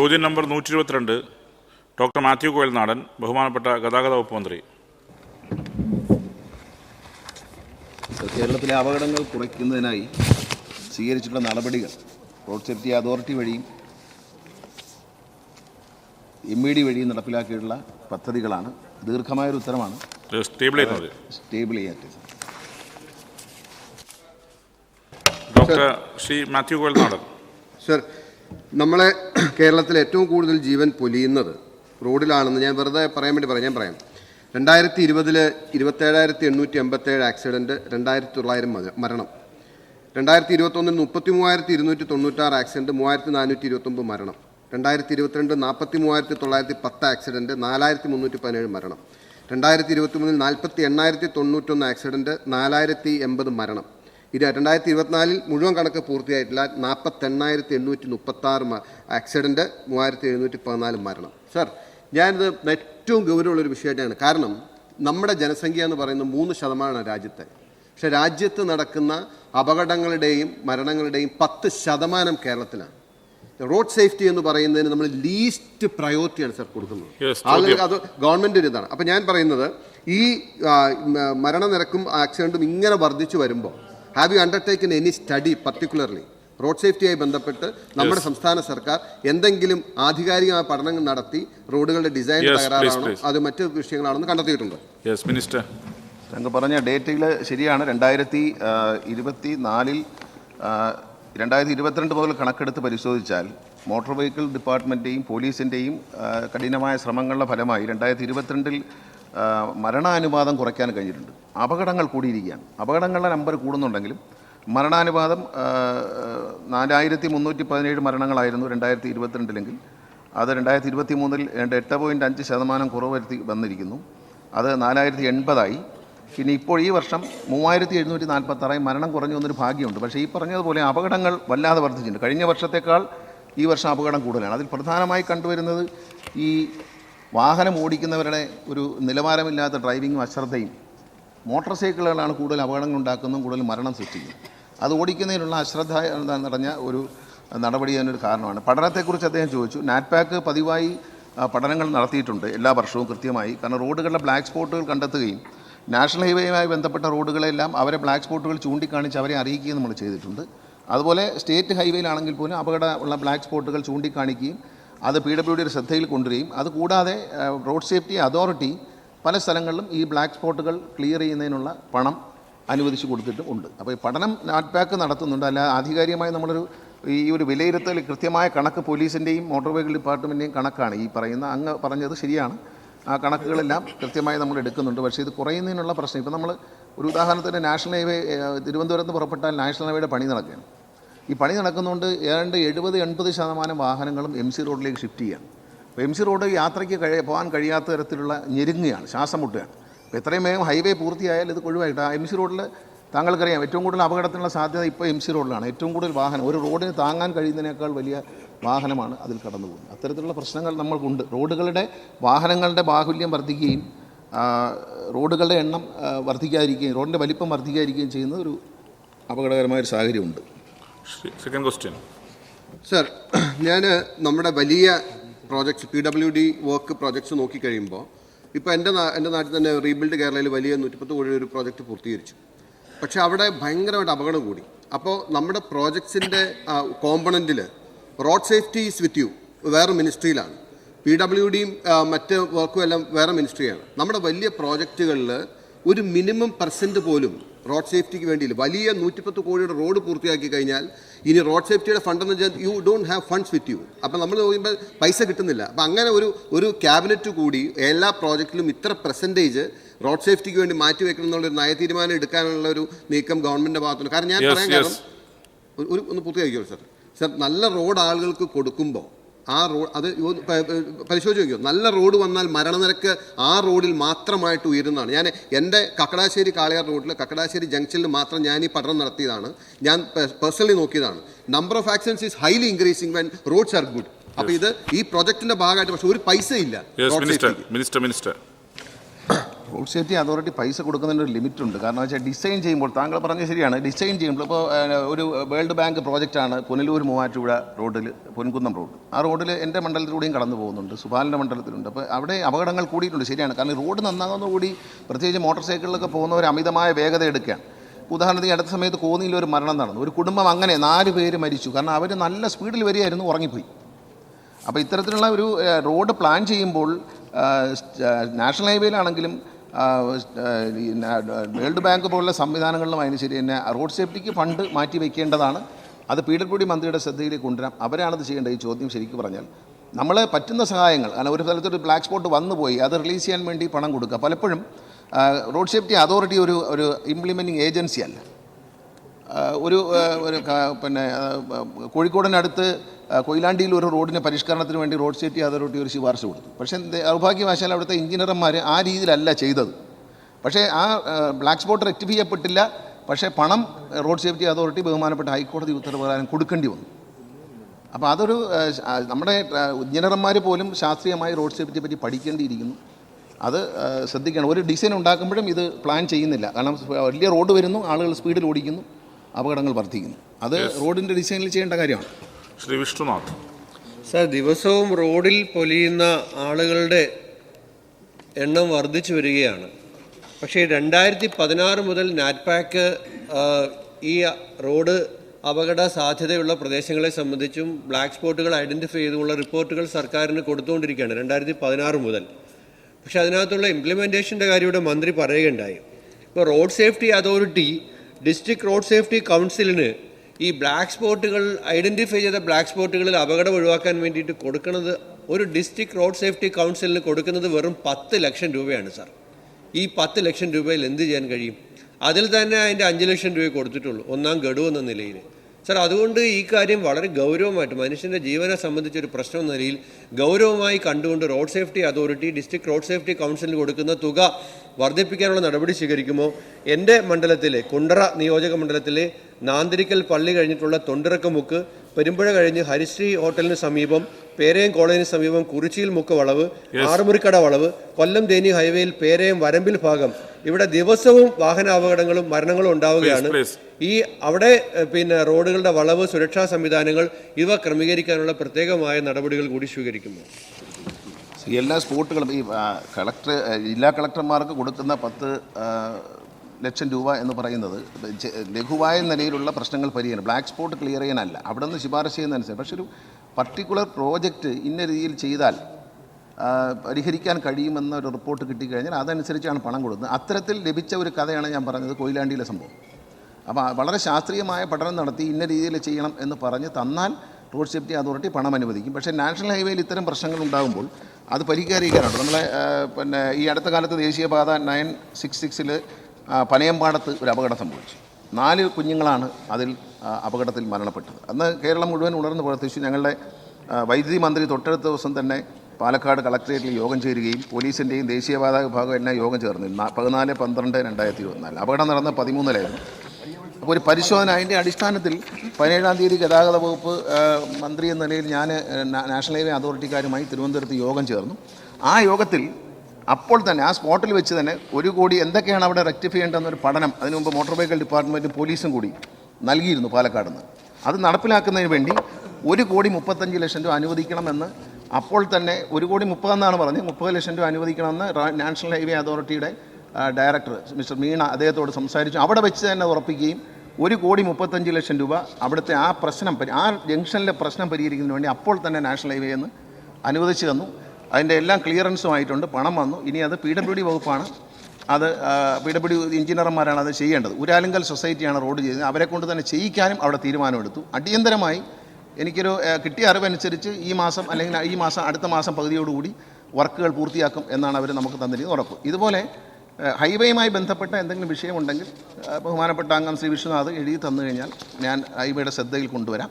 ചോദ്യം നമ്പർ നൂറ്റി ഇരുപത്തിരണ്ട് ഡോക്ടർ മാത്യു കോയൽനാടൻ ബഹുമാനപ്പെട്ട ഗതാഗത വകുപ്പ് മന്ത്രി. കേരളത്തിലെ അപകടങ്ങൾ കുറയ്ക്കുന്നതിനായി സ്വീകരിച്ചിട്ടുള്ള നടപടികൾ റോഡ് സേഫ്റ്റി അതോറിറ്റി വഴിയും എം ഇ ഡി വഴിയും നടപ്പിലാക്കിയിട്ടുള്ള പദ്ധതികളാണ്. ദീർഘമായൊരു ഉത്തരമാണ്. സ്റ്റേബിൾ ചെയ്യുന്നത് സ്റ്റേബിൾ ചെയ്യാറ്റ് ഡോക്ടർ ശ്രീ മാത്യു കോയൽനാടൻ. സർ നമ്മളെ കേരളത്തിൽ ഏറ്റവും കൂടുതൽ ജീവൻ പൊലിയുന്നത് റോഡിലാണെന്ന് ഞാൻ വെറുതെ പറയാൻ വേണ്ടി പറയാം. ഞാൻ പറയാം. രണ്ടായിരത്തി ഇരുപതിൽ ഇരുപത്തേഴായിരത്തി എണ്ണൂറ്റി എൺപത്തേഴ് ആക്സിഡന്റ് രണ്ടായിരത്തി തൊള്ളായിരം മരണം. രണ്ടായിരത്തി ഇരുപത്തൊന്നിൽ മുപ്പത്തി മൂവായിരത്തി ഇരുന്നൂറ്റി തൊണ്ണൂറ്റാറ് ആക്സിഡന്റ് മൂവായിരത്തി നാനൂറ്റി ഇരുപത്തൊമ്പത് മരണം. രണ്ടായിരത്തി ഇരുപത്തിരണ്ട് നാൽപ്പത്തി മൂവായിരത്തി തൊള്ളായിരത്തി പത്ത് ആക്സിഡന്റ് നാലായിരത്തി മുന്നൂറ്റി പതിനേഴ് മരണം. രണ്ടായിരത്തി ഇരുപത്തി മൂന്നിൽ നാൽപ്പത്തി എണ്ണായിരത്തി തൊണ്ണൂറ്റൊന്ന് ആക്സിഡന്റ് നാലായിരത്തി എൺപത് മരണം. ഇത് രണ്ടായിരത്തി ഇരുപത്തിനാലിൽ മുഴുവൻ കണക്ക് പൂർത്തിയായിട്ടില്ല. നാൽപ്പത്തെണ്ണായിരത്തി എണ്ണൂറ്റി മുപ്പത്താറ് ആക്സിഡന്റ് മൂവായിരത്തി എഴുന്നൂറ്റി പതിനാല് മരണം. സർ ഞാനിത് ഏറ്റവും ഗൗരവമുള്ളൊരു വിഷയമായിട്ടാണ്. കാരണം നമ്മുടെ ജനസംഖ്യ എന്ന് പറയുന്നത് മൂന്ന് ശതമാനമാണ് രാജ്യത്തെ. പക്ഷെ രാജ്യത്ത് നടക്കുന്ന അപകടങ്ങളുടെയും മരണങ്ങളുടെയും പത്ത് ശതമാനം കേരളത്തിലാണ്. റോഡ് സേഫ്റ്റി എന്ന് പറയുന്നതിന് നമ്മൾ ലീസ്റ്റ് പ്രയോറിറ്റിയാണ് സർ കൊടുക്കുന്നത്. ആളുകൾക്ക് അത് ഗവൺമെന്റ് ഒരു ഇതാണ്. അപ്പം ഞാൻ പറയുന്നത് ഈ മരണനിരക്കും ആക്സിഡന്റും ഇങ്ങനെ വർദ്ധിച്ചു വരുമ്പോൾ have you undertaken any study particularly road സേഫ്റ്റിയായി ബന്ധപ്പെട്ട് നമ്മുടെ സംസ്ഥാന സർക്കാർ എന്തെങ്കിലും ആധികാരികമായ പഠനങ്ങൾ നടത്തി റോഡുകളുടെ ഡിസൈൻ തകരാറാണോ. അത് മറ്റ് വിഷയങ്ങളാണെന്ന് കണ്ടെത്തിയിട്ടുണ്ട്? യെസ് മിനിസ്റ്റർ അങ്ങ് പറഞ്ഞ ഡേറ്റിൽ ശരിയാണ്. രണ്ടായിരത്തി ഇരുപത്തി നാലിൽ രണ്ടായിരത്തി ഇരുപത്തിരണ്ട് മുതൽ കണക്കെടുത്ത് പരിശോധിച്ചാൽ മോട്ടോർ വെഹിക്കിൾ ഡിപ്പാർട്ട്മെന്റെയും പോലീസിന്റെയും കഠിനമായ ശ്രമങ്ങളുടെ ഫലമായി രണ്ടായിരത്തി ഇരുപത്തിരണ്ടിൽ മരണാനുപാതം കുറയ്ക്കാൻ കഴിഞ്ഞിട്ടുണ്ട്. അപകടങ്ങൾ കൂടിയിരിക്കുകയാണ്. അപകടങ്ങളുടെ നമ്പർ കൂടുന്നുണ്ടെങ്കിലും മരണാനുപാതം നാലായിരത്തി മുന്നൂറ്റി പതിനേഴ് മരണങ്ങളായിരുന്നു രണ്ടായിരത്തി ഇരുപത്തിരണ്ടിലെങ്കിൽ അത് രണ്ടായിരത്തി ഇരുപത്തി മൂന്നിൽ രണ്ട് എട്ട് പോയിന്റ് അഞ്ച് ശതമാനം കുറവ് വരുത്തി വന്നിരിക്കുന്നു. അത് നാലായിരത്തി എൺപതായി പിന്നെ ഇപ്പോൾ ഈ വർഷം മൂവായിരത്തി എഴുന്നൂറ്റി നാൽപ്പത്താറായി മരണം കുറഞ്ഞു വന്നൊരു ഭാഗ്യമുണ്ട്. പക്ഷേ ഈ പറഞ്ഞതുപോലെ അപകടങ്ങൾ വല്ലാതെ വർദ്ധിച്ചിട്ടുണ്ട്. കഴിഞ്ഞ വർഷത്തേക്കാൾ ഈ വർഷം അപകടം കൂടുതലാണ്. അതിൽ പ്രധാനമായി കണ്ടുവരുന്നത് ഈ വാഹനം ഓടിക്കുന്നവരുടെ ഒരു നിലവാരമില്ലാത്ത ഡ്രൈവിങ്ങും അശ്രദ്ധയും മോട്ടോർ സൈക്കിളുകളാണ് കൂടുതൽ അപകടങ്ങൾ ഉണ്ടാക്കുന്നതും കൂടുതൽ മരണം സൃഷ്ടിക്കുന്നത് അത് ഓടിക്കുന്നതിനുള്ള അശ്രദ്ധ നടന്ന ഒരു നടപടി അതിനൊരു കാരണമാണ്. പഠനത്തെക്കുറിച്ച് അദ്ദേഹം ചോദിച്ചു. നാറ്റ്പാക്ക് പതിവായി പഠനങ്ങൾ നടത്തിയിട്ടുണ്ട് എല്ലാ വർഷവും കൃത്യമായി. കാരണം റോഡുകളുടെ ബ്ലാക്ക് സ്പോട്ടുകൾ കണ്ടെത്തുകയും നാഷണൽ ഹൈവേയുമായി ബന്ധപ്പെട്ട റോഡുകളെല്ലാം അവരെ ബ്ലാക്ക് സ്പോട്ടുകൾ ചൂണ്ടിക്കാണിച്ച് അവരെ അറിയിക്കുകയും നമ്മൾ ചെയ്തിട്ടുണ്ട്. അതുപോലെ സ്റ്റേറ്റ് ഹൈവേയിലാണെങ്കിൽ പോലും അപകട ഉള്ള ബ്ലാക്ക് സ്പോട്ടുകൾ ചൂണ്ടിക്കാണിക്കുകയും അത് പി ഡബ്ല്യു ഡിയുടെ ശ്രദ്ധയിൽ കൊണ്ടുവരികയും അതുകൂടാതെ റോഡ് സേഫ്റ്റി അതോറിറ്റി പല സ്ഥലങ്ങളിലും ഈ ബ്ലാക്ക് സ്പോട്ടുകൾ ക്ലിയർ ചെയ്യുന്നതിനുള്ള പണം അനുവദിച്ചു കൊടുത്തിട്ടും ഉണ്ട്. അപ്പോൾ ഈ പഠനം നാറ്റ്പാക്ക് നടത്തുന്നുണ്ട്. അല്ല ആധികാരികമായി നമ്മളൊരു ഈ ഒരു വിലയിരുത്തൽ കൃത്യമായ കണക്ക് പോലീസിന്റെയും മോട്ടോർ വെഹിക്കിൾ ഡിപ്പാർട്ട്മെന്റിന്റെയും കണക്കാണ്. ഈ പറയുന്ന അങ്ങ് പറഞ്ഞത് ശരിയാണ്. ആ കണക്കുകളെല്ലാം കൃത്യമായി നമ്മൾ എടുക്കുന്നുണ്ട്. പക്ഷേ ഇത് കുറയുന്നതിനുള്ള പ്രശ്നം. ഇപ്പോൾ നമ്മൾ ഒരു ഉദാഹരണത്തിന് നാഷണൽ ഹൈവേ തിരുവനന്തപുരത്ത് പുറപ്പെട്ടാൽ നാഷണൽ ഹൈവേയുടെ പണി നടക്കുകയാണ്. ഈ പണി നടക്കുന്നതുകൊണ്ട് ഏതാണ്ട് എഴുപത് എൺപത് ശതമാനം വാഹനങ്ങളും എം സി റോഡിലേക്ക് ഷിഫ്റ്റ് ചെയ്യാണ്. അപ്പോൾ എം സി റോഡ് യാത്രയ്ക്ക് കഴിയ പോകാൻ കഴിയാത്ത തരത്തിലുള്ള ഞെരുങ്ങുകയാണ് ശ്വാസം മുട്ടുകയാണ് അപ്പോൾ എത്രയും വേഗം ഹൈവേ പൂർത്തിയായാൽ ഇത് ഒഴിവായിട്ട് ആ എം സി റോഡിൽ താങ്കൾക്കറിയാം ഏറ്റവും കൂടുതൽ അപകടത്തിനുള്ള സാധ്യത ഇപ്പോൾ എം സി റോഡിലാണ്. ഏറ്റവും കൂടുതൽ വാഹനം ഒരു റോഡിന് താങ്ങാൻ കഴിയുന്നതിനേക്കാൾ വലിയ വാഹനമാണ് അതിൽ കടന്നു പോകുന്നത് അത്തരത്തിലുള്ള പ്രശ്നങ്ങൾ നമ്മൾക്കുണ്ട്. റോഡുകളുടെ വാഹനങ്ങളുടെ ബാഹുല്യം വർദ്ധിക്കുകയും റോഡുകളുടെ എണ്ണം വർദ്ധിക്കാതിരിക്കുകയും റോഡിന്റെ വലിപ്പം വർദ്ധിക്കാതിരിക്കുകയും ചെയ്യുന്ന ഒരു അപകടകരമായ ഒരു സാഹചര്യമുണ്ട്. സെക്കൻഡ് ക്വസ്റ്റ്യൻ സർ ഞാൻ നമ്മുടെ വലിയ projects P W D work projects നോക്കിക്കഴിയുമ്പോൾ ഇപ്പോൾ എന്റെ എന്റെ നാട്ടിൽ തന്നെ റീബിൽഡ് കേരളയിൽ വലിയ നൂറ്റിപ്പത്ത് കോടി ഒരു പ്രോജക്റ്റ് പൂർത്തീകരിച്ചു. പക്ഷേ അവിടെ ഭയങ്കരമായിട്ട് അപകടം കൂടി. അപ്പോൾ നമ്മുടെ പ്രോജക്ട്സിന്റെ കോമ്പണന്റിൽ road safety is with you വേറെ മിനിസ്ട്രിയിലാണ് പി ഡബ്ല്യു ഡിയും മറ്റ് വർക്കും എല്ലാം വേറെ മിനിസ്ട്രിയാണ് നമ്മുടെ വലിയ പ്രോജക്റ്റുകളിൽ ഒരു മിനിമം പെർസെന്റ് പോലും റോഡ് സേഫ്റ്റിക്ക് വേണ്ടിയില്ല. വലിയ നൂറ്റിപ്പത്ത് കോടിയുടെ റോഡ് പൂർത്തിയാക്കി കഴിഞ്ഞാൽ ഇനി റോഡ് സേഫ്റ്റിയുടെ ഫണ്ട് എന്ന് വെച്ചാൽ you don't have funds with you അപ്പം നമ്മൾ നോക്കുമ്പോൾ പൈസ കിട്ടുന്നില്ല. അപ്പം അങ്ങനെ ഒരു ഒരു ക്യാബിനറ്റ് കൂടി എല്ലാ പ്രോജക്റ്റിലും ഇത്ര പെർസെന്റേജ് റോഡ് സേഫ്റ്റിക്ക് വേണ്ടി മാറ്റി വെക്കണം എന്നുള്ളൊരു നയ തീരുമാനം എടുക്കാനുള്ള ഒരു നീക്കം ഗവൺമെന്റിന്റെ ഭാഗത്തുനിന്ന് കാരണം ഞാൻ പറയാൻ കാരണം ഒരു ഒരു- ഒന്ന് പൂർത്തിയാക്കിയോ സർ സർ നല്ല റോഡ് ആളുകൾക്ക് കൊടുക്കുമ്പോൾ ആ റോഡ് അത് പരിശോധിച്ച് നോക്കിയോ നല്ല റോഡ് വന്നാൽ മരണനിരക്ക് ആ റോഡിൽ മാത്രമായിട്ട് ഉയരുന്നതാണ്. ഞാൻ എന്റെ കക്കടാശ്ശേരി കാളിയാർ റോഡിൽ കക്കടാശ്ശേരി ജംഗ്ഷനിൽ മാത്രം ഞാൻ ഈ പഠനം നടത്തിയതാണ്. ഞാൻ പേഴ്സണലി നോക്കിയതാണ്. Number of accidents is highly increasing when roads are good അപ്പോൾ ഇത് ഈ പ്രൊജക്ടിന്റെ ഭാഗമായിട്ട് പക്ഷേ ഒരു പൈസ ഇല്ല. Minister minister road safety authority പൈസ കൊടുക്കുന്നതിന് ഒരു ലിമിറ്റ് ഉണ്ട് കാരണം വെച്ചാൽ ഡിസൈൻ ചെയ്യുമ്പോൾ താങ്കൾ പറഞ്ഞത് ശരിയാണ്. ഡിസൈൻ ചെയ്യുമ്പോൾ ഇപ്പോൾ ഒരു വേൾഡ് ബാങ്ക് പ്രോജക്റ്റാണ് പുനലൂർ മൂവാറ്റുപുഴ റോഡിൽ പൊൻകുന്നം റോഡ്. ആ റോഡിൽ എന്റെ മണ്ഡലത്തിലൂടെയും കടന്നു പോകുന്നുണ്ട്. സുബാലിന്റെ മണ്ഡലത്തിലുണ്ട്. അപ്പോൾ അവിടെ അപകടങ്ങൾ കൂടിയിട്ടുണ്ട്. ശരിയാണ്. കാരണം റോഡ് നന്നാകുന്നതുകൂടി പ്രത്യേകിച്ച് മോട്ടോർ സൈക്കിളിലൊക്കെ പോകുന്നവർ അമിതമായ വേഗത എടുക്കുകയാണ്. ഉദാഹരണത്തിന് അടുത്ത സമയത്ത് കോന്നിയിൽ ഒരു മരണം നടന്നു. ഒരു കുടുംബം അങ്ങനെ നാല് പേര് മരിച്ചു. കാരണം അവർ നല്ല സ്പീഡിൽ വരികയായിരുന്നു ഉറങ്ങിപ്പോയി. അപ്പോൾ ഇത്തരത്തിലുള്ള ഒരു റോഡ് പ്ലാൻ ചെയ്യുമ്പോൾ നാഷണൽ ഹൈവേയിലാണെങ്കിലും വേൾഡ് ബാങ്ക് പോലുള്ള സംവിധാനങ്ങളിലും അതിന് ശരി തന്നെ റോഡ് സേഫ്റ്റിക്ക് ഫണ്ട് മാറ്റി വയ്ക്കേണ്ടതാണ് അത് പി ഡബ്ല്യു ഡി മന്ത്രിയുടെ ശ്രദ്ധയിലേക്ക് കൊണ്ടുവരാം അവരാണത് ചെയ്യേണ്ടത് ഈ ചോദ്യം ശരിക്കും പറഞ്ഞാൽ. നമ്മളെ പറ്റുന്ന സഹായങ്ങൾ കാരണം ഒരു സ്ഥലത്തൊരു ബ്ലാക്ക് സ്പോട്ട് വന്നു പോയി അത് റിലീസ് ചെയ്യാൻ വേണ്ടി പണം കൊടുക്കുക. പലപ്പോഴും റോഡ് സേഫ്റ്റി അതോറിറ്റി ഒരു ഒരു ഇംപ്ലിമെന്റിംഗ് ഏജൻസി അല്ല. ഒരു ഒരു പിന്നെ കോഴിക്കോടിനടുത്ത് കൊയിലാണ്ടിയിൽ ഒരു റോഡിന്റെ പരിഷ്കരണത്തിന് വേണ്ടി റോഡ് സേഫ്റ്റി അതോറിറ്റി ഒരു ശുപാർശ കൊടുത്തു. പക്ഷേ ദൗർഭാഗ്യവശാൽ അവിടുത്തെ എഞ്ചിനീയർമാർ ആ രീതിയിലല്ല ചെയ്തത്. പക്ഷേ ആ ബ്ലാക്ക് സ്പോട്ട് റെക്ടിഫൈ ചെയ്യപ്പെട്ടില്ല. പക്ഷേ പണം റോഡ് സേഫ്റ്റി അതോറിറ്റി ബഹുമാനപ്പെട്ട ഹൈക്കോടതി ഉത്തരവ് പ്രകാരം കൊടുക്കേണ്ടി വന്നു. അപ്പോൾ അതൊരു നമ്മുടെ എഞ്ചിനീയർമാർ പോലും ശാസ്ത്രീയമായി റോഡ് സേഫ്റ്റിയെ പറ്റി പഠിക്കേണ്ടിയിരിക്കുന്നു. അത് ശ്രദ്ധിക്കണം. ഒരു ഡിസൈൻ ഉണ്ടാക്കുമ്പോഴും ഇത് പ്ലാൻ ചെയ്യുന്നില്ല. കാരണം വലിയ റോഡ് വരുന്നു ആളുകൾ സ്പീഡിൽ ഓടിക്കുന്നു അപകടങ്ങൾ വർദ്ധിക്കുന്നു. അത് റോഡിന്റെ ഡിസൈനിൽ ചെയ്യേണ്ട കാര്യമാണ്. ശ്രീ വിഷ്ണുനാഥ് സർ ദിവസവും റോഡിൽ പൊലിയുന്ന ആളുകളുടെ എണ്ണം വർദ്ധിച്ചു വരികയാണ്. പക്ഷേ രണ്ടായിരത്തി പതിനാറ് മുതൽ നാറ്റ്പാക്ക് ഈ റോഡ് അപകട സാധ്യതയുള്ള പ്രദേശങ്ങളെ സംബന്ധിച്ചും ബ്ലാക്ക് സ്പോട്ടുകൾ ഐഡന്റിഫൈ ചെയ്തുള്ള റിപ്പോർട്ടുകൾ സർക്കാരിന് കൊടുത്തുകൊണ്ടിരിക്കുകയാണ് രണ്ടായിരത്തി പതിനാറ് മുതൽ. പക്ഷേ അതിനകത്തുള്ള ഇംപ്ലിമെന്റേഷന്റെ കാര്യം ഇവിടെ മന്ത്രി പറയുകയുണ്ടായി. ഇപ്പോൾ road safety authority district road safety കൗൺസിലിന് ഈ ബ്ലാക്ക് സ്പോട്ടുകൾ ഐഡന്റിഫൈ ചെയ്ത ബ്ലാക്ക് സ്പോട്ടുകളിൽ അപകടം ഒഴിവാക്കാൻ വേണ്ടിയിട്ട് കൊടുക്കുന്നത് ഒരു ഡിസ്ട്രിക്ട് റോഡ് സേഫ്റ്റി കൗൺസിലിന് കൊടുക്കുന്നത് വെറും പത്ത് ലക്ഷം രൂപയാണ് സാർ ഈ പത്ത് ലക്ഷം രൂപയിൽ എന്ത് ചെയ്യാൻ കഴിയും? അതിൽ തന്നെ അതിന്റെ അഞ്ച് ലക്ഷം രൂപയെ കൊടുത്തിട്ടുള്ളൂ ഒന്നാം ഗഡു എന്ന നിലയിൽ. സാർ അതുകൊണ്ട് ഈ കാര്യം വളരെ ഗൗരവമായിട്ട് മനുഷ്യന്റെ ജീവനെ സംബന്ധിച്ച ഒരു പ്രശ്നം എന്ന നിലയിൽ ഗൗരവമായി കണ്ടുകൊണ്ട് road safety authority district road safety കൗൺസിലിന് കൊടുക്കുന്ന തുക വർദ്ധിപ്പിക്കാനുള്ള നടപടി സ്വീകരിക്കുമോ? എന്റെ മണ്ഡലത്തിലെ കുണ്ടറ നിയോജക മണ്ഡലത്തിലെ നാന്തിരിക്കൽ പള്ളി കഴിഞ്ഞിട്ടുള്ള തൊണ്ടിറക്കമുക്ക് പെരുമ്പുഴ കഴിഞ്ഞ് ഹരിശ്രീ ഹോട്ടലിന് സമീപം പേരയം കോളേജിന് സമീപം കുറിച്ചിയിൽ മുക്ക് വളവ് ആറുമുറിക്കട വളവ് കൊല്ലം തേനി ഹൈവേയിൽ പേരയം വരമ്പിൽ ഭാഗം. ഇവിടെ ദിവസവും വാഹന അപകടങ്ങളും മരണങ്ങളും ഉണ്ടാവുകയാണ്. ഈ അവിടെ പിന്നെ റോഡുകളുടെ വളവ് സുരക്ഷാ സംവിധാനങ്ങൾ ഇവ ക്രമീകരിക്കാനുള്ള പ്രത്യേകമായ നടപടികൾ കൂടി സ്വീകരിക്കുന്നു. എല്ലാ സ്പോട്ടുകളും ഈ കളക്ടർ ജില്ലാ കളക്ടർമാർക്ക് കൊടുക്കുന്ന പത്ത് ലക്ഷം രൂപ എന്ന് പറയുന്നത് ലഘുവായ നിലയിലുള്ള പ്രശ്നങ്ങൾ പരിഹരിക്കണം. ബ്ലാക്ക് സ്പോട്ട് ക്ലിയർ ചെയ്യാനല്ല. അവിടെ നിന്ന് ശുപാർശ ചെയ്യുന്നതനുസരിച്ച്. പക്ഷേ ഒരു പർട്ടിക്കുലർ പ്രോജക്റ്റ് ഇന്ന രീതിയിൽ ചെയ്താൽ പരിഹരിക്കാൻ കഴിയുമെന്ന ഒരു റിപ്പോർട്ട് കിട്ടിക്കഴിഞ്ഞാൽ അതനുസരിച്ചാണ് പണം കൊടുക്കുന്നത്. അത്തരത്തിൽ ലഭിച്ച ഒരു കഥയാണ് ഞാൻ പറഞ്ഞത് കൊയിലാണ്ടിയിലെ സംഭവം. അപ്പോൾ വളരെ ശാസ്ത്രീയമായ പഠനം നടത്തി ഇന്ന രീതിയിൽ ചെയ്യണം എന്ന് പറഞ്ഞ് തന്നാൽ റോഡ് സേഫ്റ്റി അതോറിറ്റി പണം അനുവദിക്കും. പക്ഷേ നാഷണൽ ഹൈവേയിൽ ഇത്തരം പ്രശ്നങ്ങൾ ഉണ്ടാകുമ്പോൾ അത് പരിഹരിക്കാനുണ്ട് നമ്മളെ പിന്നെ ഈ അടുത്ത കാലത്ത് ദേശീയപാത നയൻ സിക്സ് സിക്സിൽ പനയമ്പാടത്ത് ഒരു അപകടം സംഭവിച്ചു. നാല് കുഞ്ഞുങ്ങളാണ് അതിൽ അപകടത്തിൽ മരണപ്പെട്ടത്. അന്ന് കേരളം മുഴുവൻ ഉണർന്നു പ്രവർത്തിച്ചു. ഞങ്ങളുടെ വൈദ്യുതി മന്ത്രി തൊട്ടടുത്ത ദിവസം തന്നെ പാലക്കാട് കളക്ടറേറ്റിൽ യോഗം ചേരുകയും പോലീസിന്റെയും ദേശീയപാത വിഭാഗം എല്ലാം യോഗം ചേർന്നു. നാ- പതിനാല് പന്ത്രണ്ട് രണ്ടായിരത്തി ഇരുപത്തിനാല്. അപകടം നടന്ന പതിമൂന്നിലായിരുന്നു. അപ്പോൾ ഒരു പരിശോധന അതിന്റെ അടിസ്ഥാനത്തിൽ പതിനേഴാം തീയതി ഗതാഗത വകുപ്പ് മന്ത്രി എന്ന നിലയിൽ ഞാൻ നാഷണൽ ഹൈവേ അതോറിറ്റിക്കാരുമായി തിരുവനന്തപുരത്ത് യോഗം ചേർന്നു. ആ യോഗത്തിൽ അപ്പോൾ തന്നെ ആ സ്പോട്ടിൽ വെച്ച് തന്നെ ഒരു കോടി എന്തൊക്കെയാണ് അവിടെ റെക്ടിഫൈ ചെയ്യേണ്ടതെന്നൊരു പഠനം അതിനു മുമ്പ് മോട്ടോർ വെഹിക്കിൾ ഡിപ്പാർട്ട്മെന്റും പോലീസും കൂടി നൽകിയിരുന്നു പാലക്കാട് നിന്ന്. അത് നടപ്പിലാക്കുന്നതിന് വേണ്ടി ഒരു കോടി മുപ്പത്തഞ്ച് ലക്ഷം രൂപ അനുവദിക്കണമെന്ന് അപ്പോൾ തന്നെ ഒരു കോടി മുപ്പതെന്നാണ് പറഞ്ഞത്. മുപ്പത് ലക്ഷം രൂപ അനുവദിക്കണമെന്ന് നാഷണൽ ഹൈവേ അതോറിറ്റിയുടെ ഡയറക്ടർ മിസ്റ്റർ മീണ അദ്ദേഹത്തോട് സംസാരിച്ചു. അവിടെ വെച്ച് തന്നെ ഉറപ്പിക്കുകയും ഒരു കോടി മുപ്പത്തഞ്ച് ലക്ഷം രൂപ അവിടുത്തെ ആ പ്രശ്നം ആ ജംഗ്ഷനിലെ പ്രശ്നം പരിഹരിക്കുന്നതിന് വേണ്ടി അപ്പോൾ തന്നെ നാഷണൽ ഹൈവേ എന്ന് അനുവദിച്ചു തന്നു. അതിന്റെ എല്ലാം ക്ലിയറൻസും ആയിട്ടുണ്ട് പണം വന്നു. ഇനി അത് പി ഡബ്ല്യു ഡി വകുപ്പാണ് അത് പി ഡബ്ല്യു ഡി എഞ്ചിനീയർമാരാണ് അത് ചെയ്യേണ്ടത്. ഉരാലിങ്കൽ സൊസൈറ്റിയാണ് റോഡ് ചെയ്തത്. അവരെ കൊണ്ട് തന്നെ ചെയ്യിക്കാനും അവിടെ തീരുമാനമെടുത്തു. അടിയന്തരമായി എനിക്കൊരു കിട്ടിയ അറിവനുസരിച്ച് ഈ മാസം അല്ലെങ്കിൽ ഈ മാസം അടുത്ത മാസം പകുതിയോടുകൂടി വർക്കുകൾ പൂർത്തിയാക്കും എന്നാണ് അവർ നമുക്ക് തന്നിരിക്കുന്നത് ഉറപ്പ്. ഇതുപോലെ ഹൈവേയുമായി ബന്ധപ്പെട്ട എന്തെങ്കിലും വിഷയമുണ്ടെങ്കിൽ ബഹുമാനപ്പെട്ട അംഗം ശ്രീ വിശ്വനാഥ് എഴുതി തന്നു കഴിഞ്ഞാൽ ഞാൻ ഹൈവേയുടെ ശ്രദ്ധയിൽ കൊണ്ടുവരാം.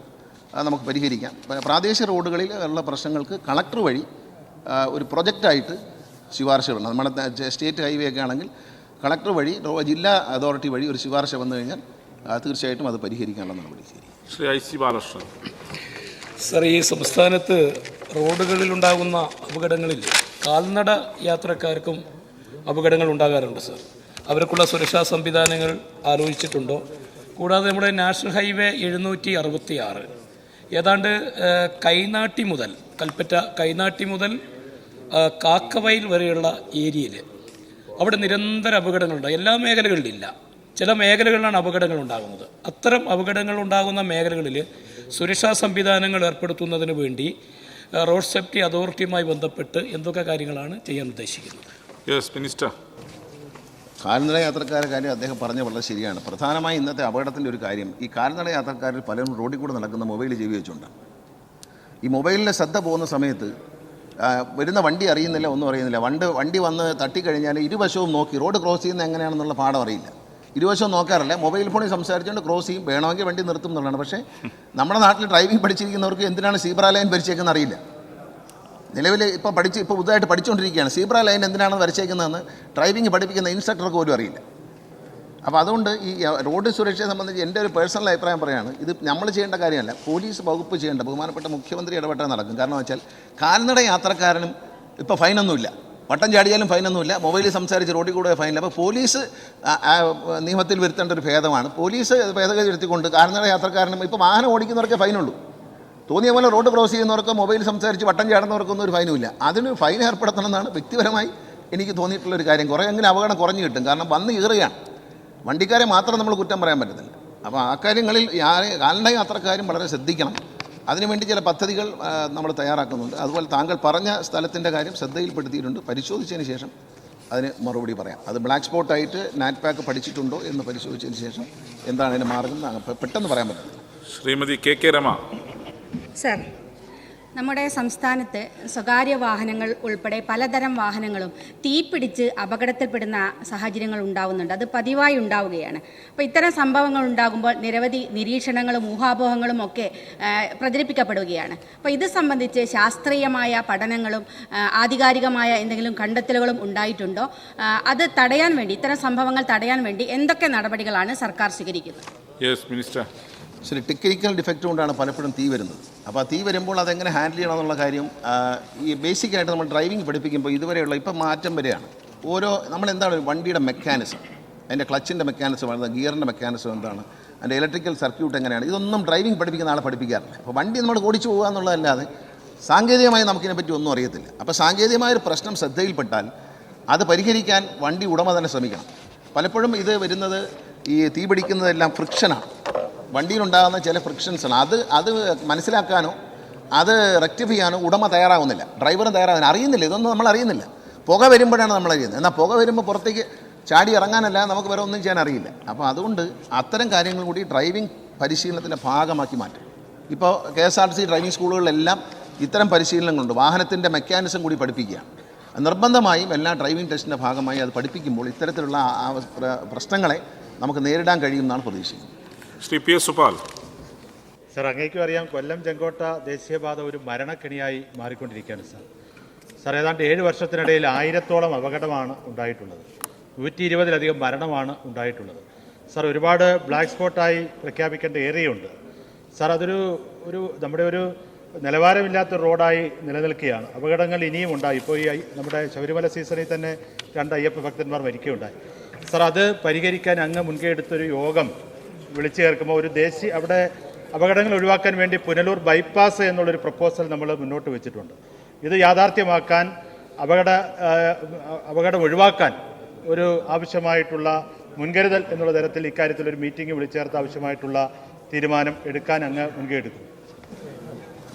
അത് നമുക്ക് പരിഹരിക്കാം. പ്രാദേശിക റോഡുകളിൽ ഉള്ള പ്രശ്നങ്ങൾക്ക് കളക്ടർ വഴി ഒരു പ്രൊജക്റ്റായിട്ട് ശുപാർശകൾ നമ്മുടെ സ്റ്റേറ്റ് ഹൈവേ ഒക്കെ ആണെങ്കിൽ കളക്ടർ വഴി ജില്ലാ അതോറിറ്റി വഴി ഒരു ശുപാർശ വന്നു കഴിഞ്ഞാൽ തീർച്ചയായിട്ടും അത് പരിഹരിക്കാനുള്ള നടപടി ശരി. Shri I C Balakrishnan. Sir ഈ സംസ്ഥാനത്ത് റോഡുകളിലുണ്ടാകുന്ന അപകടങ്ങളിൽ കാൽനട യാത്രക്കാർക്കും അപകടങ്ങൾ ഉണ്ടാകാറുണ്ട് സർ. അവർക്കുള്ള സുരക്ഷാ സംവിധാനങ്ങൾ ആലോചിച്ചിട്ടുണ്ടോ? കൂടാതെ നമ്മുടെ നാഷണൽ ഹൈവേ എഴുന്നൂറ്റി അറുപത്തി ആറ് ഏതാണ്ട് കൈനാട്ടി മുതൽ കൽപ്പറ്റ കൈനാട്ടി മുതൽ കാക്കവയൽ വരെയുള്ള ഏരിയയിൽ അവിടെ നിരന്തര അപകടങ്ങളുണ്ട്. എല്ലാ മേഖലകളിലില്ല. ചില മേഖലകളിലാണ് അപകടങ്ങൾ ഉണ്ടാകുന്നത്. അത്തരം അപകടങ്ങൾ ഉണ്ടാകുന്ന മേഖലകളിൽ സുരക്ഷാ സംവിധാനങ്ങൾ ഏർപ്പെടുത്തുന്നതിന് വേണ്ടി റോഡ് സേഫ്റ്റി അതോറിറ്റിയുമായി ബന്ധപ്പെട്ട് എന്തൊക്കെ കാര്യങ്ങളാണ് ചെയ്യാൻ ഉദ്ദേശിക്കുന്നത്? യെസ് മിനിസ്റ്റർ കാൽനട യാത്രക്കാരുടെ കാര്യം അദ്ദേഹം പറഞ്ഞ വളരെ ശരിയാണ്. പ്രധാനമായി ഇന്നത്തെ അപകടത്തിന്റെ ഒരു കാര്യം ഈ കാൽനട യാത്രക്കാരിൽ പലരും റോഡിൽ കൂടെ നടക്കുന്ന മൊബൈൽ ജീവിച്ചുണ്ട് വെച്ചുകൊണ്ടാണ് ഈ മൊബൈലിന്റെ ശ്രദ്ധ പോകുന്ന സമയത്ത് വരുന്ന വണ്ടി അറിയുന്നില്ല ഒന്നും അറിയുന്നില്ല. വണ്ട് വണ്ടി വന്ന് തട്ടിക്കഴിഞ്ഞാൽ ഇരുവശവും നോക്കി റോഡ് ക്രോസ് ചെയ്യുന്നത് എങ്ങനെയാണെന്നുള്ള പാഠം അറിയില്ല. ഇരുവശവും നോക്കാറില്ല. മൊബൈൽ ഫോണിൽ സംസാരിച്ചുകൊണ്ട് ക്രോസ് ചെയ്യും വേണമെങ്കിൽ വണ്ടി നിർത്തും എന്നുള്ളതാണ്. പക്ഷേ നമ്മുടെ നാട്ടിൽ ഡ്രൈവിംഗ് പഠിച്ചിരിക്കുന്നവർക്ക് എന്തിനാണ് സീബ്ര ലൈൻ വരച്ചേക്കുന്നത് അറിയില്ല. നിലവിൽ ഇപ്പോൾ പഠിച്ച് ഇപ്പോൾ പുതുതായിട്ട് പഠിച്ചുകൊണ്ടിരിക്കുകയാണ് സീബ്ര ലൈൻ എന്തിനാണ് വരച്ചേക്കുന്നതെന്ന് ഡ്രൈവിംഗ് പഠിപ്പിക്കുന്ന ഇൻസ്ട്രക്ടർക്ക് പോലും അറിയില്ല. അപ്പോൾ അതുകൊണ്ട് ഈ റോഡ് സുരക്ഷയെ സംബന്ധിച്ച് എന്റെ ഒരു പേഴ്സണൽ അഭിപ്രായം പറയാണ് ഇത് നമ്മൾ ചെയ്യേണ്ട കാര്യമല്ല പോലീസ് വകുപ്പ് ചെയ്യേണ്ട ബഹുമാനപ്പെട്ട മുഖ്യമന്ത്രി ഇടപെട്ടാൽ നടക്കും. കാരണം വെച്ചാൽ കാൽനട യാത്രക്കാരനും ഇപ്പോൾ ഫൈനൊന്നുമില്ല. വട്ടം ചാടിയാലും ഫൈനൊന്നുമില്ല. മൊബൈലിൽ സംസാരിച്ച് റോഡിൽ കൂടെ ഫൈനില്ല. അപ്പോൾ പോലീസ് നിയമത്തിൽ വരുത്തേണ്ട ഒരു ഭേദമാണ്. പോലീസ് ഭേദഗതി എടുത്തിക്കൊണ്ട് കാൽനട യാത്രക്കാരനും ഇപ്പോൾ വാഹനം ഓടിക്കുന്നവർക്കേ ഫൈനുള്ളൂ. തോന്നിയ പോലെ റോഡ് ക്രോസ് ചെയ്യുന്നവർക്കോ മൊബൈൽ സംസാരിച്ച് വട്ടം ചാടുന്നവർക്കൊന്നും ഒരു ഫൈനുമില്ല. അതിന് ഫൈൻ ഏർപ്പെടുത്തണമെന്നാണ് വ്യക്തിപരമായി എനിക്ക് തോന്നിയിട്ടുള്ള ഒരു കാര്യം. കുറേയെങ്കിലും അപകടം കുറഞ്ഞു കിട്ടും. കാരണം വന്ന് കയറുകയാണ്. വണ്ടിക്കാരെ മാത്രം നമ്മൾ കുറ്റം പറയാൻ പറ്റത്തില്ല. അപ്പോൾ ആ കാര്യങ്ങളിൽ കാൽനട യാത്രക്കാരും വളരെ ശ്രദ്ധിക്കണം. അതിനുവേണ്ടി ചില പദ്ധതികൾ നമ്മൾ തയ്യാറാക്കുന്നുണ്ട്. അതുപോലെ താങ്കൾ പറഞ്ഞ സ്ഥലത്തിന്റെ കാര്യം ശ്രദ്ധയിൽപ്പെടുത്തിയിട്ടുണ്ട്. പരിശോധിച്ചതിന് ശേഷം അതിന് മറുപടി പറയാം. അത് ബ്ലാക്ക് സ്പോട്ടായിട്ട് നാറ്റ് പാക്ക് പഠിച്ചിട്ടുണ്ടോ എന്ന് പരിശോധിച്ചതിന് ശേഷം എന്താണ് അതിന്റെ മാർഗം പെട്ടെന്ന് പറയാൻ പറ്റുന്നത് Shrimati K K Rema. Sir നമ്മുടെ സംസ്ഥാനത്ത് സ്വകാര്യ വാഹനങ്ങൾ ഉൾപ്പെടെ പലതരം വാഹനങ്ങളും തീപിടിച്ച് അപകടത്തിൽപ്പെടുന്ന സാഹചര്യങ്ങൾ ഉണ്ടാവുന്നുണ്ട്. അത് പതിവായി ഉണ്ടാവുകയാണ്. അപ്പോൾ ഇത്തരം സംഭവങ്ങൾ ഉണ്ടാകുമ്പോൾ നിരവധി നിരീക്ഷണങ്ങളും ഊഹാപോഹങ്ങളും ഒക്കെ പ്രചരിപ്പിക്കപ്പെടുകയാണ്. അപ്പോൾ ഇത് സംബന്ധിച്ച് ശാസ്ത്രീയമായ പഠനങ്ങളും ആധികാരികമായ എന്തെങ്കിലും കണ്ടെത്തലുകളും ഉണ്ടായിട്ടുണ്ടോ? അത് തടയാൻ വേണ്ടി ഇത്തരം സംഭവങ്ങൾ തടയാൻ വേണ്ടി എന്തൊക്കെ നടപടികളാണ് സർക്കാർ സ്വീകരിക്കുന്നത്? യെസ് മിനിസ്റ്റർ ശരി ടെക്നിക്കൽ ഡിഫക്റ്റ് കൊണ്ടാണ് പലപ്പോഴും തീ വരുന്നത്. അപ്പോൾ ആ തീ വരുമ്പോൾ അതെങ്ങനെ ഹാൻഡിൽ ചെയ്യണം എന്നുള്ള കാര്യം ഈ ഈ ബേസിക്കായിട്ട് നമ്മൾ ഡ്രൈവിംഗ് പഠിപ്പിക്കുമ്പോൾ ഇതുവരെയുള്ള ഇപ്പം മാറ്റം വരെയാണ്. ഓരോ നമ്മൾ എന്താണ് വണ്ടിയുടെ മെക്കാനിസം അതിന്റെ ക്ലച്ചിന്റെ മെക്കാനിസം എന്താണ് ഗിയറിന്റെ മെക്കാനിസം എന്താണ്? അതിന്റെ ഇലക്ട്രിക്കൽ സർക്യൂട്ട് എങ്ങനെയാണ്? ഇതൊന്നും ഡ്രൈവിംഗ് പഠിപ്പിക്കുന്ന ആളെ പഠിപ്പിക്കാറില്ല. അപ്പോൾ വണ്ടി നമ്മൾ ഓടിച്ചു പോകുക എന്നുള്ളതല്ലാതെ സാങ്കേതികമായി നമുക്കിതിനെപ്പറ്റി ഒന്നും അറിയത്തില്ല. അപ്പോൾ സാങ്കേതികമായ ഒരു പ്രശ്നം ശ്രദ്ധയിൽപ്പെട്ടാൽ അത് പരിഹരിക്കാൻ വണ്ടി ഉടമ തന്നെ ശ്രമിക്കണം. പലപ്പോഴും ഇത് വരുന്നത് ഈ തീ പിടിക്കുന്നതെല്ലാം ഫ്രിക്ഷനാണ് വണ്ടിയിലുണ്ടാകുന്ന ചില ഫ്രിക്ഷൻസാണ് അത് അത് മനസ്സിലാക്കാനോ അത് റെക്ടിഫൈ ചെയ്യാനോ ഉടമ തയ്യാറാവുന്നില്ല. ഡ്രൈവറും തയ്യാറാവുന്നില്ല. അറിയുന്നില്ല. ഇതൊന്നും നമ്മൾ അറിയുന്നില്ല. പുക വരുമ്പോഴാണ് നമ്മൾ അറിയുന്നത്. എന്നാൽ പുക വരുമ്പോൾ പുറത്തേക്ക് ചാടി ഇറങ്ങാനല്ല നമുക്ക് വേറെ ഒന്നും ചെയ്യാൻ അറിയില്ല. അപ്പോൾ അതുകൊണ്ട് അത്തരം കാര്യങ്ങൾ കൂടി ഡ്രൈവിംഗ് പരിശീലനത്തിന്റെ ഭാഗമാക്കി മാറ്റും. ഇപ്പോൾ K S R T C driving സ്കൂളുകളിലെല്ലാം ഇത്തരം പരിശീലനങ്ങളുണ്ട്. വാഹനത്തിന്റെ മെക്കാനിസം കൂടി പഠിപ്പിക്കുക. നിർബന്ധമായും എല്ലാ ഡ്രൈവിംഗ് ടെസ്റ്റിന്റെ ഭാഗമായി അത് പഠിപ്പിക്കുമ്പോൾ ഇത്തരത്തിലുള്ള പ്രശ്നങ്ങളെ നമുക്ക് നേരിടാൻ കഴിയുമെന്നാണ് പ്രതീക്ഷിക്കുന്നത്. Shri P S Supal. Sir അങ്ങേക്കും അറിയാം കൊല്ലം ചെങ്കോട്ട ദേശീയപാത ഒരു മരണക്കെണിയായി മാറിക്കൊണ്ടിരിക്കുകയാണ് സർ. സർ ഏതാണ്ട് ഏഴ് വർഷത്തിനിടയിൽ ആയിരത്തോളം അപകടമാണ് ഉണ്ടായിട്ടുള്ളത്. നൂറ്റി ഇരുപതിലധികം മരണമാണ് ഉണ്ടായിട്ടുള്ളത്. സർ ഒരുപാട് ബ്ലാക്ക് സ്പോട്ടായി പ്രഖ്യാപിക്കേണ്ട ഏരിയയുണ്ട് സർ അതൊരു ഒരു നമ്മുടെ ഒരു നിലവാരമില്ലാത്ത റോഡായി നിലനിൽക്കുകയാണ്. അപകടങ്ങൾ ഇനിയും ഉണ്ടായി. ഇപ്പോൾ ഈ നമ്മുടെ ശബരിമല സീസണിൽ തന്നെ രണ്ട് അയ്യപ്പ ഭക്തന്മാർ മരിക്കുകയുണ്ടായി. സർ അത് പരിഹരിക്കാൻ അങ്ങ് മുൻകൈ എടുത്തൊരു യോഗം വിളിച്ചു ചേർക്കുമ്പോൾ ഒരു ദേശീയ അവിടെ അപകടങ്ങൾ ഒഴിവാക്കാൻ വേണ്ടി പുനലൂർ ബൈപ്പാസ് എന്നുള്ളൊരു പ്രപ്പോസൽ നമ്മൾ മുന്നോട്ട് വെച്ചിട്ടുണ്ട്. ഇത് യാഥാർത്ഥ്യമാക്കാൻ അപകട അപകടം ഒഴിവാക്കാൻ ഒരു ആവശ്യമായിട്ടുള്ള മുൻകരുതൽ എന്നുള്ള തരത്തിൽ ഇക്കാര്യത്തിൽ ഒരു മീറ്റിംഗ് വിളിച്ചേർത്ത് ആവശ്യമായിട്ടുള്ള തീരുമാനം എടുക്കാൻ അങ്ങ് മുൻകൈ എടുക്കും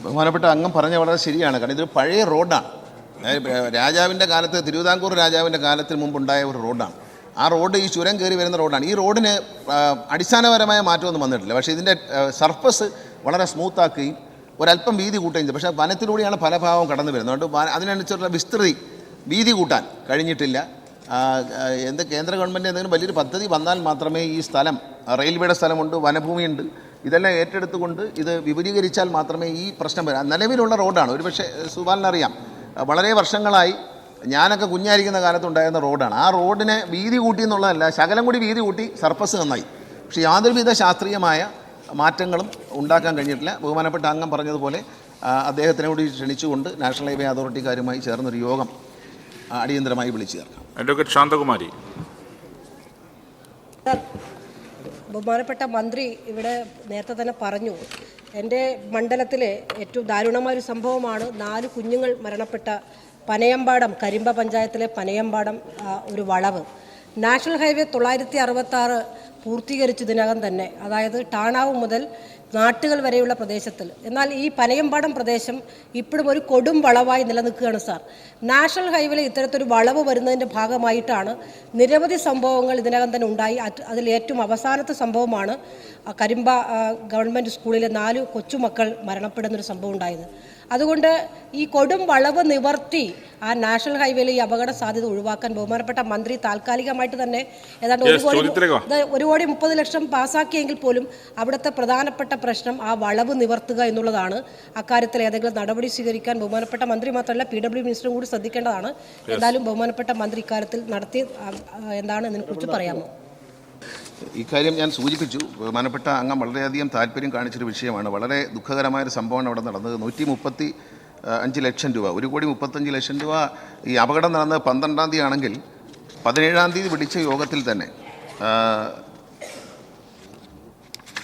ബഹുമാനപ്പെട്ട അംഗം പറഞ്ഞ വളരെ ശരിയാണ്. കാരണം ഇതൊരു പഴയ റോഡാണ്. രാജാവിന്റെ കാലത്ത് തിരുവിതാംകൂർ രാജാവിന്റെ കാലത്തിന് മുമ്പുണ്ടായ ഒരു റോഡാണ്. ആ റോഡ് ഈ ചുരം കയറി വരുന്ന റോഡാണ്. ഈ റോഡിന് അടിസ്ഥാനപരമായ മാറ്റമൊന്നും വന്നിട്ടില്ല. പക്ഷേ ഇതിന്റെ സർഫസ് വളരെ സ്മൂത്താക്കുകയും ഒരല്പം വീതി കൂട്ടുകയും ചെയ്തു. പക്ഷേ വനത്തിലൂടെയാണ് പല ഭാഗവും കടന്നു വരുന്നത്. അതുകൊണ്ട് അതിനനുസരിച്ചുള്ള വിസ്തൃതി വീതി കൂട്ടാൻ കഴിഞ്ഞിട്ടില്ല. എന്ത് കേന്ദ്ര ഗവൺമെന്റ് എന്തെങ്കിലും വലിയൊരു പദ്ധതി വന്നാൽ മാത്രമേ ഈ സ്ഥലം റെയിൽവേയുടെ സ്ഥലമുണ്ട് വനഭൂമിയുണ്ട് ഇതെല്ലാം ഏറ്റെടുത്തുകൊണ്ട് ഇത് വിപുലീകരിച്ചാൽ മാത്രമേ ഈ പ്രശ്നം വരാം നിലവിലുള്ള റോഡാണ്. ഒരുപക്ഷെ സുബാലിനറിയാം വളരെ വർഷങ്ങളായി ഞാനൊക്കെ കുഞ്ഞായിരിക്കുന്ന കാലത്തുണ്ടായിരുന്ന റോഡാണ്. ആ റോഡിനെ വീതി കൂട്ടി എന്നുള്ളതല്ല ശകലം കൂടി വീതി കൂട്ടി സർപ്പസ് നന്നായി. പക്ഷേ യാതൊരുവിധ ശാസ്ത്രീയമായ മാറ്റങ്ങളും ഉണ്ടാക്കാൻ കഴിഞ്ഞിട്ടില്ല. ബഹുമാനപ്പെട്ട അംഗം പറഞ്ഞതുപോലെ അദ്ദേഹത്തിനെ കൂടി ക്ഷണിച്ചുകൊണ്ട് നാഷണൽ ഹൈവേ അതോറിറ്റിക്കാരുമായി ചേർന്നൊരു യോഗം അടിയന്തരമായി വിളിച്ചു ചേർക്കാം. അഡ്വക്കേറ്റ് ശാന്തകുമാരി. ബഹുമാനപ്പെട്ട മന്ത്രി ഇവിടെ നേരത്തെ തന്നെ പറഞ്ഞു എന്റെ മണ്ഡലത്തിലെ ഏറ്റവും ദാരുണമായ ഒരു സംഭവമാണ് നാല് കുഞ്ഞുങ്ങൾ മരണപ്പെട്ട പനയമ്പാടം കരിമ്പ പഞ്ചായത്തിലെ പനയമ്പാടം ഒരു വളവ്. നാഷണൽ ഹൈവേ തൊള്ളായിരത്തി അറുപത്താറ് പൂർത്തീകരിച്ചതിനകം തന്നെ അതായത് ടാണാവ് മുതൽ നാട്ടുകൾ വരെയുള്ള പ്രദേശത്തിൽ. എന്നാൽ ഈ പനയമ്പാടം പ്രദേശം ഇപ്പോഴും ഒരു കൊടും വളവായി നിലനിൽക്കുകയാണ് സാർ. നാഷണൽ ഹൈവേയിൽ ഇത്തരത്തൊരു വളവ് വരുന്നതിന്റെ ഭാഗമായിട്ടാണ് നിരവധി സംഭവങ്ങൾ ഇതിനകം തന്നെ ഉണ്ടായി. അതിൽ ഏറ്റവും അവസാനത്തെ സംഭവമാണ് കരിമ്പ ഗവൺമെന്റ് സ്കൂളിലെ നാല് കൊച്ചുമക്കൾ മരണപ്പെടുന്നൊരു സംഭവം ഉണ്ടായത്. അതുകൊണ്ട് ഈ കൊടും വളവ് നിവർത്തി ആ നാഷണൽ ഹൈവേയിൽ ഈ അപകട സാധ്യത ഒഴിവാക്കാൻ ബഹുമാനപ്പെട്ട മന്ത്രി താൽക്കാലികമായിട്ട് തന്നെ ഏതാണ്ട് ഒരു കോടി ഒരു കോടി മുപ്പത് ലക്ഷം പാസാക്കിയെങ്കിൽ പോലും അവിടുത്തെ പ്രധാനപ്പെട്ട പ്രശ്നം ആ വളവ് നിവർത്തുക എന്നുള്ളതാണ്. അക്കാര്യത്തിൽ ഏതെങ്കിലും നടപടി സ്വീകരിക്കാൻ ബഹുമാനപ്പെട്ട മന്ത്രി മാത്രമല്ല പി ഡബ്ല്യു മിനിസ്റ്ററും കൂടി ശ്രദ്ധിക്കേണ്ടതാണ്. എന്തായാലും ബഹുമാനപ്പെട്ട മന്ത്രി ഇക്കാര്യത്തിൽ നടത്തി എന്താണ് ഇതിനെക്കുറിച്ച് പറയാമോ? ഇക്കാര്യം ഞാൻ സൂചിപ്പിച്ചു. ബഹുമാനപ്പെട്ട അംഗം വളരെയധികം താല്പര്യം കാണിച്ചൊരു വിഷയമാണ്. വളരെ ദുഃഖകരമായൊരു സംഭവമാണ് അവിടെ നടന്നത്. നൂറ്റി മുപ്പത്തി അഞ്ച് ലക്ഷം രൂപ. ഒരു കോടി മുപ്പത്തഞ്ച് ലക്ഷം രൂപ ഈ അപകടം നടന്നത് പന്ത്രണ്ടാം തീയതി ആണെങ്കിൽ പതിനേഴാം തീയതി വിളിച്ച യോഗത്തിൽ തന്നെ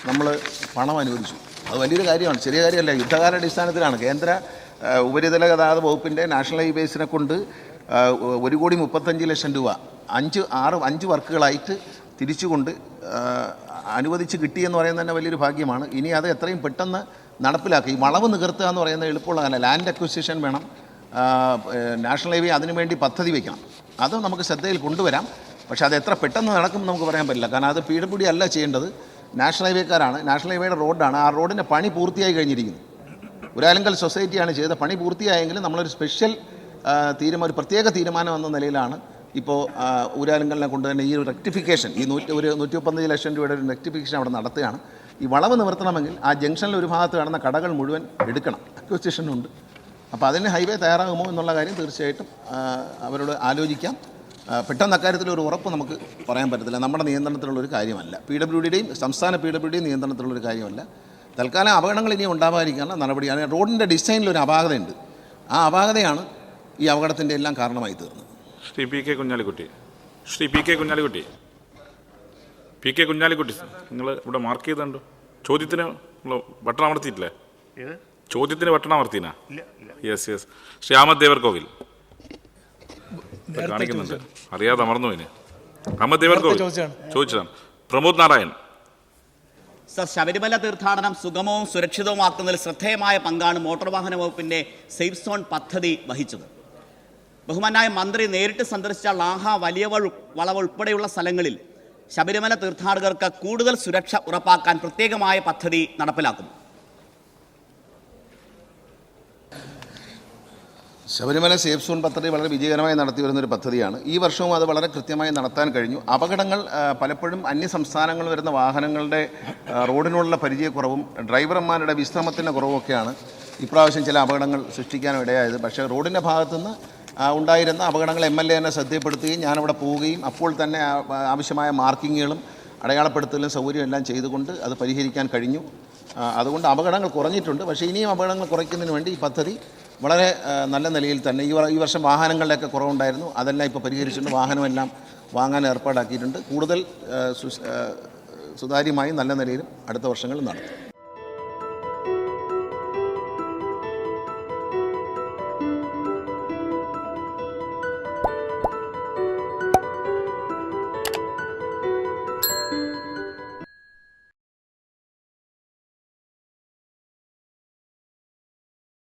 നമ്മൾ പണം അനുവദിച്ചു. അത് വലിയൊരു കാര്യമാണ്. ചെറിയ കാര്യമല്ല. യുദ്ധകാലാടിസ്ഥാനത്തിലാണ്. കേന്ദ്ര ഉപരിതല ഗതാഗത വകുപ്പിന്റെ നാഷണൽ ഹൈവേസിനെ കൊണ്ട് ഒരു കോടി മുപ്പത്തഞ്ച് ലക്ഷം രൂപ അഞ്ച് ആറ് അഞ്ച് വർക്കുകളായിട്ട് തിരിച്ചുകൊണ്ട് അനുവദിച്ച് കിട്ടിയെന്ന് പറയുന്നത് തന്നെ വലിയൊരു ഭാഗ്യമാണ്. ഇനി അത് എത്രയും പെട്ടെന്ന് നടപ്പിലാക്കി ഈ വളവ് നികർത്തുക എന്ന് പറയുന്നത് എളുപ്പമുള്ള കാലം ലാൻഡ് അക്വിസിഷൻ വേണം. നാഷണൽ ഹൈവേ അതിനുവേണ്ടി പദ്ധതി വയ്ക്കണം അത് നമുക്ക് ശ്രദ്ധയിൽ കൊണ്ടുവരാം. പക്ഷേ അത് എത്ര പെട്ടെന്ന് നടക്കും നമുക്ക് പറയാൻ പറ്റില്ല. കാരണം അത് പി ഡബ്ല്യു ഡി അല്ല ചെയ്യേണ്ടത്. നാഷണൽ ഹൈവേക്കാരാണ് നാഷണൽ ഹൈവേയുടെ റോഡാണ്. ആ റോഡിന്റെ പണി പൂർത്തിയായി കഴിഞ്ഞിരിക്കുന്നു. ഒരാലങ്കൽ സൊസൈറ്റിയാണ് ചെയ്ത പണി പൂർത്തിയായെങ്കിലും നമ്മളൊരു സ്പെഷ്യൽ തീരുമാനം ഒരു പ്രത്യേക തീരുമാനം എന്ന നിലയിലാണ് ഇപ്പോൾ ഊരാലുങ്കലിനെ കൊണ്ട് തന്നെ ഈ ഒരു റെക്ടിഫിക്കേഷൻ ഈ നൂറ്റി ഒരു നൂറ്റി മുപ്പത്തഞ്ച് ലക്ഷം രൂപയുടെ ഒരു റെക്ടിഫിക്കേഷൻ അവിടെ നടത്തുകയാണ്. ഈ വളവ് നിവർത്തണമെങ്കിൽ ആ ജംഗ്ഷനിൽ ഒരു ഭാഗത്ത് കാണുന്ന കടകൾ മുഴുവൻ എടുക്കണം. അക്വസ്റ്റേഷനുണ്ട് അപ്പോൾ അതിന് ഹൈവേ തയ്യാറാകുമോ എന്നുള്ള കാര്യം തീർച്ചയായിട്ടും അവരോട് ആലോചിക്കാം. പെട്ടെന്ന് അക്കാര്യത്തിൽ ഒരു ഉറപ്പ് നമുക്ക് പറയാൻ പറ്റത്തില്ല. നമ്മുടെ നിയന്ത്രണത്തിലുള്ള ഒരു കാര്യമല്ല. പി ഡബ്ല്യു ഡിയുടെയും സംസ്ഥാന പി ഡബ്ല്യു ഡിയും നിയന്ത്രണത്തിലുള്ള ഒരു കാര്യമല്ല. തൽക്കാലം അപകടങ്ങൾ ഇനി ഉണ്ടാവാതിരിക്കാനുള്ള നടപടിയാണ്. റോഡിന്റെ ഡിസൈനിൽ ഒരു അപാകതയുണ്ട്. ആ അപാകതയാണ് ഈ അപകടത്തിന്റെ എല്ലാം കാരണമായി തീർന്നത്. Shri P K Kunhalikutty. Shri P K Kunhalikutty. P K Kunhalikutty നിങ്ങൾ ഇവിടെ മാർക്ക് ചെയ്തുണ്ടോ ചോദ്യത്തിന് ബട്ടൺ അമർത്തിയിട്ടില്ലേ? ചോദ്യത്തിന് ബട്ടൺ അമർത്തിനാ yes yes Shri Devarkovil. കാണിക്കുന്നുണ്ട്. അറിയാതെ അമർന്നു അതിന് അമ്മദേവർ ദേവർ കോവിൽ. ചോദിച്ചതാണ്. പ്രമോദ് നാരായൺ. സർ ശബരിമല തീർത്ഥാടനം സുഗമവും സുരക്ഷിതവുമാക്കുന്നതിൽ ശ്രദ്ധേയമായ പങ്കാണ് മോട്ടോർ വാഹന വകുപ്പിന്റെ സേഫ് സോൺ പദ്ധതി വഹിച്ചത്. ബഹുമാനായ മന്ത്രി നേരിട്ട് സന്ദർശിച്ച ലാഹ വലിയ വള- വളവ് ഉൾപ്പെടെയുള്ള സ്ഥലങ്ങളിൽ ശബരിമല തീർത്ഥാടകർക്ക് കൂടുതൽ സുരക്ഷ ഉറപ്പാക്കാൻ പ്രത്യേകമായ പദ്ധതി നടപ്പിലാക്കും. ശബരിമല സേഫ് സോൺ പദ്ധതി വളരെ വിജയകരമായി നടത്തി വരുന്നൊരു പദ്ധതിയാണ്. ഈ വർഷവും അത് വളരെ കൃത്യമായി നടത്താൻ കഴിഞ്ഞു. അപകടങ്ങൾ പലപ്പോഴും അന്യ സംസ്ഥാനങ്ങൾ വരുന്ന വാഹനങ്ങളുടെ റോഡിനുള്ള പരിചയക്കുറവും ഡ്രൈവർമാരുടെ വിശ്രമത്തിന്റെ കുറവുമൊക്കെയാണ് ഇപ്രാവശ്യം ചില അപകടങ്ങൾ സൃഷ്ടിക്കാനും ഇടയായത്. പക്ഷേ റോഡിന്റെ ഭാഗത്തുനിന്ന് ഉണ്ടായിരുന്ന അപകടങ്ങൾ എം എൽ എ എന്നെ ശ്രദ്ധപ്പെടുത്തുകയും ഞാനവിടെ പോവുകയും അപ്പോൾ തന്നെ ആവശ്യമായ മാർക്കിങ്ങുകളും അടയാളപ്പെടുത്തലും സൗകര്യം എല്ലാം ചെയ്തുകൊണ്ട് അത് പരിഹരിക്കാൻ കഴിഞ്ഞു. അതുകൊണ്ട് അപകടങ്ങൾ കുറഞ്ഞിട്ടുണ്ട്. പക്ഷേ ഇനിയും അപകടങ്ങൾ കുറയ്ക്കുന്നതിന് വേണ്ടി ഈ പദ്ധതി വളരെ നല്ല നിലയിൽ തന്നെ ഈ ഈ വർഷം വാഹനങ്ങളുടെയൊക്കെ കുറവുണ്ടായിരുന്നു. അതെല്ലാം ഇപ്പോൾ പരിഹരിച്ചിട്ടുണ്ട്. വാഹനമെല്ലാം വാങ്ങാൻ ഏർപ്പാടാക്കിയിട്ടുണ്ട്. കൂടുതൽ സുതാര്യമായും നല്ല നിലയിലും അടുത്ത വർഷങ്ങളിൽ നടത്തും